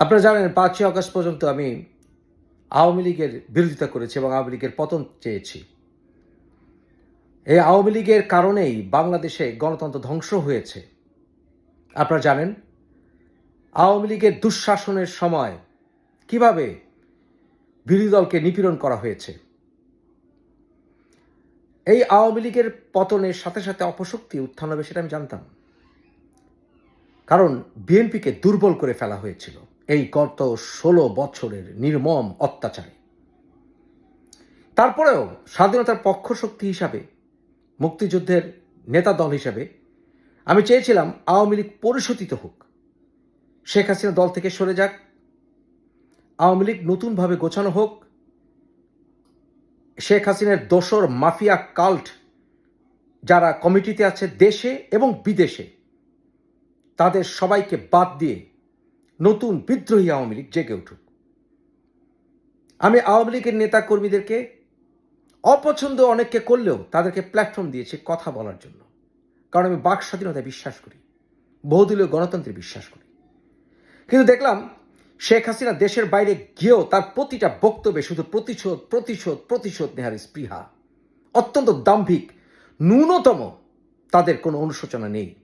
আপনারা জানেন পাঁচই আগস্ট পর্যন্ত আমি আওয়ামী লীগের বিরোধিতা করেছি এবং আওয়ামী লীগের পতন চেয়েছি। এই আওয়ামী লীগের কারণেই বাংলাদেশে গণতন্ত্র ধ্বংস হয়েছে। আপনারা জানেন, আওয়ামী লীগের দুঃশাসনের সময় কীভাবে বিরোধী দলকে নিপীড়ন করা হয়েছে। এই আওয়ামী লীগের পতনের সাথে সাথে অপশক্তি উত্থান হবে সেটা আমি জানতাম। কারণ বিএনপিকে দুর্বল করে ফেলা হয়েছিল। এই গত ষোলো বছরের নির্মম অত্যাচারে। তারপরেও স্বাধীনতার পক্ষ শক্তি হিসাবে, মুক্তিযুদ্ধের নেতা দল হিসাবে, আমি চেয়েছিলাম আওয়ামী লীগ পরিশোধিত হোক। শেখ হাসিনা দল থেকে সরে যাক, আওয়ামী লীগ নতুনভাবে গোছানো হোক, শেখ হাসিনার দোসর মাফিয়া কাল্ট, যারা কমিটিতে আছে দেশে এবং বিদেশে, তাদের সবাইকে বাদ দিয়ে নতুন বিদ্রোহী আওয়ামী লীগ জেগে উঠুক। আমি আওয়ামী লীগের নেতা কর্মীদেরকে অপছন্দ অনেককে করলেও তাদেরকে প্ল্যাটফর্ম দিয়েছি কথা বলার জন্য। কারণ আমি বাক স্বাধীনতায় বিশ্বাস করি, বহুদলীয় গণতন্ত্রে বিশ্বাস করি। কিন্তু দেখলাম, শেখ হাসিনা দেশের বাইরে গিয়েও তার প্রতিটা বক্তব্যে শুধু প্রতিশোধ প্রতিশোধ প্রতিশোধ নেহার স্পৃহা। অত্যন্ত দাম্ভিক, ন্যূনতম তাদের কোনো অনুশোচনা নেই।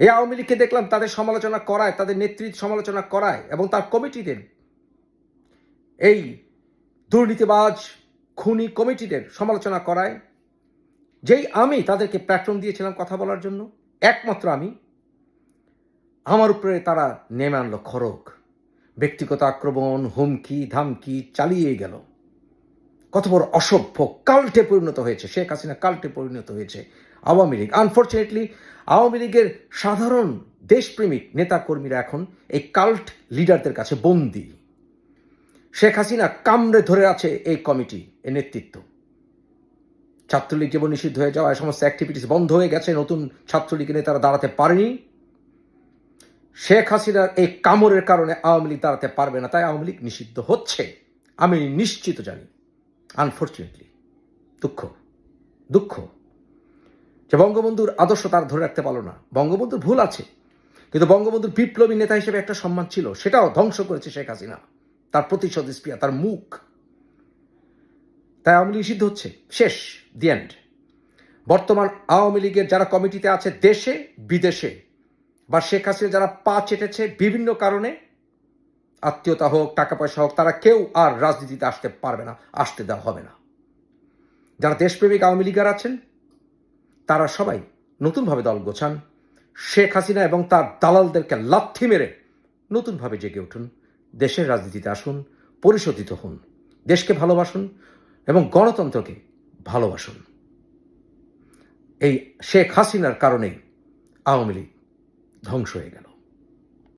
এই আওয়ামী লীগকে দেখলাম তাদের সমালোচনা করায়, তাদের নেতৃত্ব সমালোচনা করায় এবং তার কমিটিদের, এই দুর্নীতিবাজ খুনি কমিটিদের সমালোচনা করায়। যেই আমি তাদেরকে প্ল্যাটফর্ম দিয়েছিলাম কথা বলার জন্য, একমাত্র আমি, আমার উপরে তারা নেমে আনলো খড়ক ব্যক্তিগত আক্রমণ, হুমকি, ধামকি চালিয়ে গেল। কত বড় অসভ্য কাল্টে পরিণত হয়েছে, শেখ হাসিনা কাল্টে পরিণত হয়েছে আওয়ামী লীগ। আনফর্চুনেটলি আওয়ামী লীগের সাধারণ দেশপ্রেমিক নেতাকর্মীরা এখন এই কাল্ট লিডারদের কাছে বন্দী। শেখ হাসিনা কামড়ে ধরে আছে এই কমিটি এই নেতৃত্ব। ছাত্রলীগ যেমন নিষিদ্ধ হয়ে যাওয়া সমস্ত অ্যাক্টিভিটিস বন্ধ হয়ে গেছে, নতুন ছাত্রলীগের নেতারা দাঁড়াতে পারেনি। শেখ হাসিনার এই কামড়ের কারণে আওয়ামী লীগ দাঁড়াতে পারবে না, তাই আওয়ামী লীগ নিষিদ্ধ হচ্ছে। আমি নিশ্চিত জানি আনফর্চুনেটলি দুঃখ দুঃখ। যে বঙ্গবন্ধুর আদর্শ তার ধরে রাখতে পারল না। বঙ্গবন্ধুর ভুল আছে। কিন্তু বঙ্গবন্ধুর বিপ্লবী নেতা হিসেবে একটা সম্মান ছিল, সেটাও ধ্বংস করেছে শেখ হাসিনা। তার প্রতিশোধ স্প্রিয়া তার মুখ। তাই আওয়ামী লীগ নিষিদ্ধ হচ্ছে। শেষ, দি এন্ড। বর্তমান আওয়ামী লীগের যারা কমিটিতে আছে, দেশে, বিদেশে, বা শেখ হাসিনা যারা পা চেটেছে বিভিন্ন কারণে, আত্মীয়তা হোক, টাকা পয়সা হোক, তারা কেউ আর রাজনীতিতে আসতে পারবে না, আসতে দেওয়া হবে না। যারা দেশপ্রেমিক আওয়ামী লীগার আছেন তারা সবাই নতুনভাবে দল গোছান। শেখ হাসিনা এবং তার দালালদেরকে লাথি মেরে নতুনভাবে জেগে উঠুন। দেশের রাজনীতিতে আসুন, পরিশোধিত হন, দেশকে ভালোবাসুন এবং গণতন্ত্রকে ভালোবাসুন। এই শেখ হাসিনার কারণেই আওয়ামী লীগ ধ্বংস হয়ে গেল।